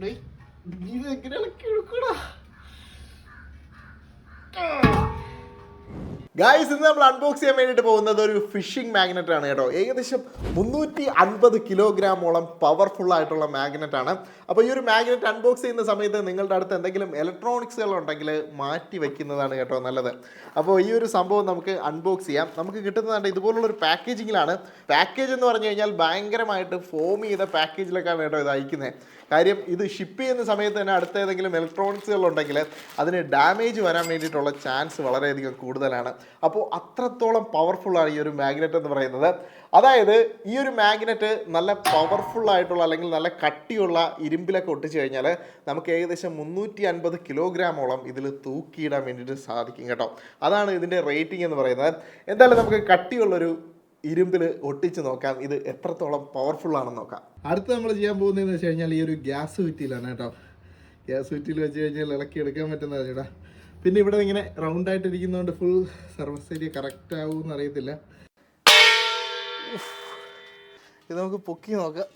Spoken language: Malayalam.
നീ എങ്ങനെ ഇളക്കി ഗായ്സ് ഇന്ന് നമ്മൾ അൺബോക്സ് ചെയ്യാൻ വേണ്ടിയിട്ട് പോകുന്നത് ഒരു ഫിഷിംഗ് മാഗ്നറ്റ് ആണ് കേട്ടോ. ഏകദേശം മുന്നൂറ്റി അൻപത് കിലോഗ്രാമോളം പവർഫുൾ ആയിട്ടുള്ള മാഗ്നറ്റ് ആണ്. അപ്പോൾ ഈ ഒരു മാഗ്നറ്റ് അൺബോക്സ് ചെയ്യുന്ന സമയത്ത് നിങ്ങളുടെ അടുത്ത് എന്തെങ്കിലും ഇലക്ട്രോണിക്സുകൾ ഉണ്ടെങ്കിൽ മാറ്റി വെക്കുന്നതാണ് കേട്ടോ നല്ലത്. അപ്പോൾ ഈ ഒരു സംഭവം നമുക്ക് അൺബോക്സ് ചെയ്യാം. നമുക്ക് കിട്ടുന്നതാണ് ഇതുപോലുള്ള ഒരു പാക്കേജിങ്ങിലാണ് പാക്കേജ് എന്ന് പറഞ്ഞു കഴിഞ്ഞാൽ ഭയങ്കരമായിട്ട് ഫോം ചെയ്ത പാക്കേജിലൊക്കെയാണ് കേട്ടോ ഇത് അയക്കുന്നത്. കാര്യം ഇത് ഷിപ്പ് ചെയ്യുന്ന സമയത്ത് തന്നെ അടുത്ത ഏതെങ്കിലും ഇലക്ട്രോണിക്സുകൾ ഉണ്ടെങ്കിൽ അതിന് ഡാമേജ് വരാൻ വേണ്ടിയിട്ടുള്ള ചാൻസ് വളരെയധികം കൂടുതലാണ്. അപ്പോൾ അത്രത്തോളം പവർഫുള്ളാണ് ഈ ഒരു മാഗ്നറ്റ് എന്ന് പറയുന്നത്. അതായത് ഈ ഒരു മാഗ്നറ്റ് നല്ല പവർഫുൾ ആയിട്ടുള്ള അല്ലെങ്കിൽ നല്ല കട്ടിയുള്ള ഇരുമ്പിലൊക്കെ ഒട്ടിച്ചു കഴിഞ്ഞാൽ നമുക്ക് ഏകദേശം മുന്നൂറ്റി അൻപത് കിലോഗ്രാമോളം ഇതിൽ തൂക്കിയിടാൻ വേണ്ടിയിട്ട് സാധിക്കും കേട്ടോ. അതാണ് ഇതിന്റെ റേറ്റിംഗ് എന്ന് പറയുന്നത്. എന്തായാലും നമുക്ക് കട്ടിയുള്ളൊരു ഇരുമ്പിൽ ഒട്ടിച്ച് നോക്കാം. ഇത് എത്രത്തോളം പവർഫുൾ ആണെന്ന് നോക്കാം. അടുത്ത് നമ്മൾ ചെയ്യാൻ പോകുന്നതെന്ന് വെച്ച് കഴിഞ്ഞാൽ ഈ ഒരു ഗ്യാസ് കുറ്റിയിലാണ് കേട്ടോ. ഗ്യാസ് കുറ്റിയിൽ വെച്ച് കഴിഞ്ഞാൽ ഇളക്കി എടുക്കാൻ പറ്റുന്നതാണ് ചേട്ടാ. പിന്നെ ഇവിടെ ഇങ്ങനെ റൗണ്ട് ആയിട്ട് ഇരിക്കുന്നതുകൊണ്ട് ഫുൾ സർവസ് ഏരിയ കറക്റ്റ് ആവുമെന്ന് അറിയത്തില്ല. ഇത് നമുക്ക് പൊക്കി നോക്കാം.